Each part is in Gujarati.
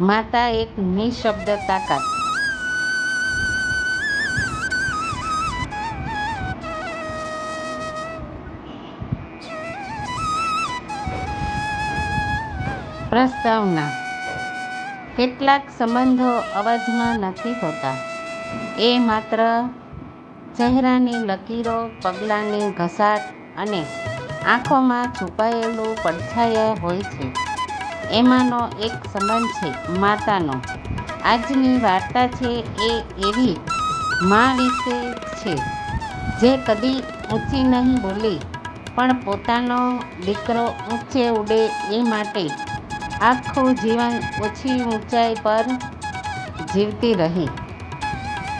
માતા એક નિઃશબ્દ તાકાત. પ્રસ્તાવના. કેટલાક સંબંધો અવાજમાં નથી હોતા. એ માત્ર ચહેરાની લકીરો, પગલાંની ઘસાટ અને આંખોમાં છુપાયેલું પડછાયા હોય છે. એમાંનો એક સંબંધ છે, માતાનો. આજની વાર્તા છે એ એવી મા વિશે છે, જે કદી ઊંચી નહીં બોલી, પણ પોતાનો દીકરો ઊંચે ઉડે એ માટે આખું જીવન ઓછી ઊંચાઈ પર જીવતી રહી.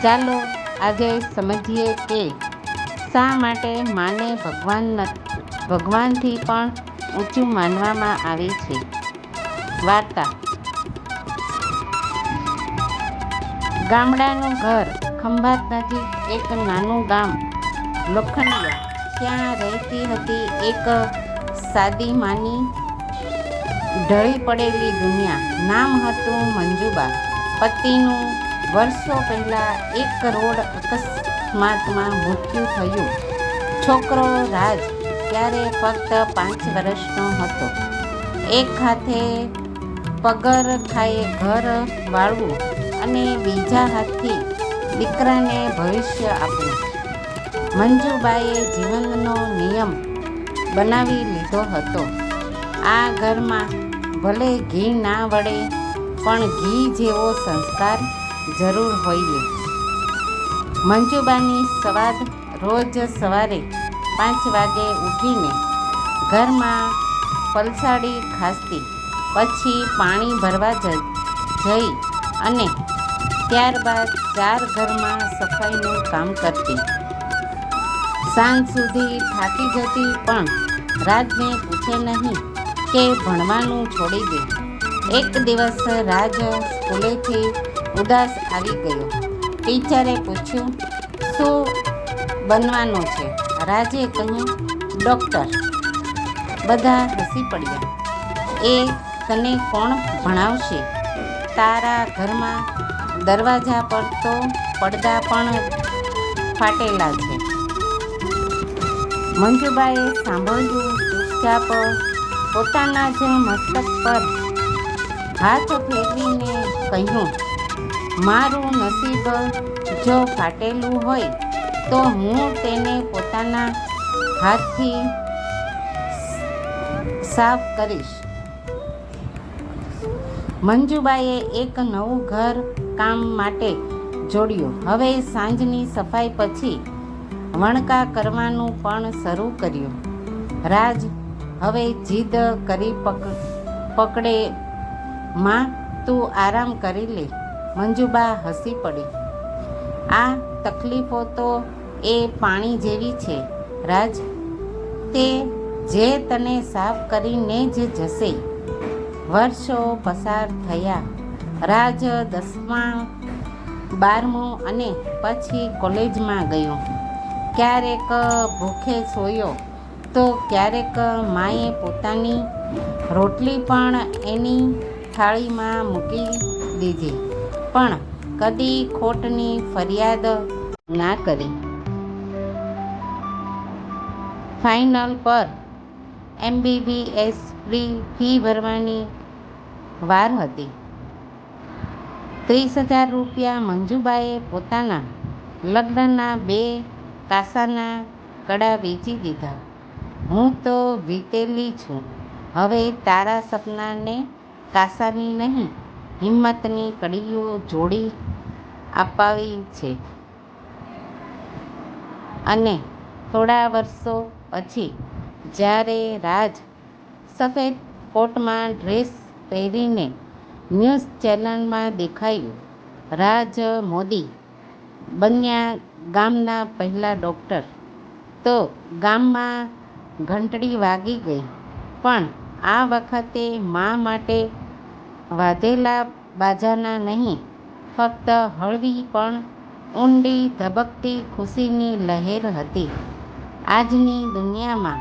ચાલો આજે સમજીએ કે શા માટે માને ભગવાન ભગવાનથી પણ ઊંચું માનવામાં આવે છે. વાર્તા. ગામડાનું ઘર ખંભાત નજીક એક નાનું ગામ લોખંડિયા. ત્યાં રહેતી હતી એક સાદી માની ઢળી પડેલી દુનિયા. નામ હતું મંજુબા. પતિનું વર્ષો પહેલાં એક રોડ અકસ્માતમાં મૃત્યુ થયું. છોકરો રાજ ત્યારે ફક્ત પાંચ વર્ષનો હતો? એક હાથે પગર થાય ઘર વાળવું અને બીજા હાથથી દીકરાને ભવિષ્ય આપવું. મંજુબાએ જીવનનો નિયમ બનાવી લીધો હતો. આ ઘરમાં ભલે ઘી ના વળે, પણ ઘી જેવો સંસ્કાર જરૂર હોઈએ. મંજુબાની સવાદ રોજ સવારે પાંચ વાગે ઉઠીને ઘરમાં પલસાડી ખાસતી પછી પાણી ભરવા જ જઈ અને ત્યારબાદ ચાર ઘરમાં સફાઈનું કામ કરતી. સાંજ સુધી થાકી જતી પણ રાજને પૂછે નહીં કે ભણવાનું છોડી દે. એક દિવસ રાજ સ્કૂલેથી ઉદાસ આવી ગયો. ટીચરે પૂછ્યું, શું બનવાનું છે? રાજે કહ્યું, ડૉક્ટર. બધા હસી પડ્યા. એ તને કોણ ભણાવશે? તારા ઘરમાં દરવાજા પર તો પડદા પણ ફાટેલા છે. મંજુબાએ સાંભળ્યું ચૂપચાપ પોતાના જ મસ્તક પર હાથ ફેરવીને કહ્યું, મારું નસીબ જો ફાટેલું હોય તો હું તેને પોતાના હાથથી સાફ કરીશ. મંજુબાએ એક નવું ઘર કામ માટે જોડ્યું. હવે સાંજની સફાઈ પછી વણકા કરવાનું પણ શરૂ કર્યું. રાજ હવે જીદ કરી પક, પકડે. માં, તું આરામ કરી લે. મંજુબા હસી પડી. આ તકલીફો તો એ પાણી જેવી છે. રાજ, તે જે તને સાફ કરીને જ જશે. વર્ષો પસાર થયા. રાજ દસમા, બારમું અને પછી કોલેજમાં ગયો. ક્યારેક ભૂખે સોયો, તો ક્યારેક માએ પોતાની રોટલી પણ એની થાળીમાં મૂકી દીધી. પણ કદી ખોટની ફરિયાદ ના કરી. ફાઇનલ પર એમબીબીએસ ફ્રી ફી ભરવાની વાર હતી. ત્રીસ હજાર રૂપિયા મંજુબાએ પોતાના લગ્નના બે કાસાના કડા વેચી દીધા. હું તો વીતેલી છું. હવે તારા સપનાને કાસાની નહીં, હિંમતની કડીઓ જોડી અપાવી છે. અને થોડા વર્ષો પછી જ્યારે રાજ સફેદ કોટમાં ડ્રેસ પહેરીને ન્યૂઝ ચેનલમાં દેખાયું, રાજ મોદી બન્યા ગામના પહેલા ડૉક્ટર તો ગામમાં ઘંટડી વાગી ગઈ. પણ આ વખતે મા માટે વાધેલા બાજાના નહીં, ફક્ત હળવી પણ ઊંડી ધબકતી ખુશીની લહેર હતી. આજની દુનિયામાં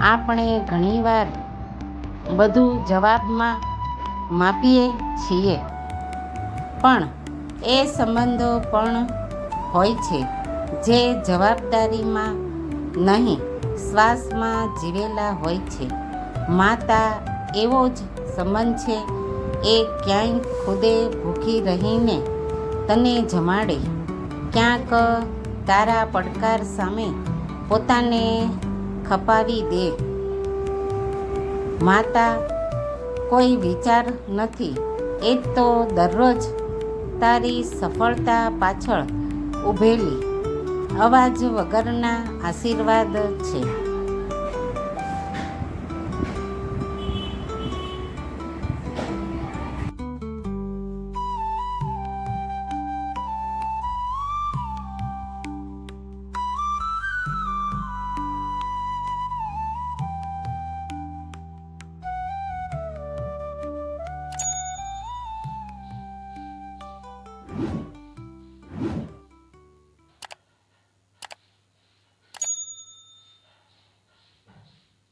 આપણે ઘણીવાર બધું જવાબમાં માપીએ છીએ. પણ એ સંબંધો પણ હોય છે જે જવાબદારીમાં નહીં, શ્વાસમાં જીવેલા હોય છે. માતા એવો જ સંબંધ છે, એ ક્યાંય ખુદે ભૂખી રહીને તને જમાડે. ક્યાંક તારા પડકાર સામે પોતાને ખપાવી દે. માતા, કોઈ વિચાર નથી. એ તો દરરોજ તારી સફળતા પાછળ ઊભેલી અવાજ વગરના આશીર્વાદ છે.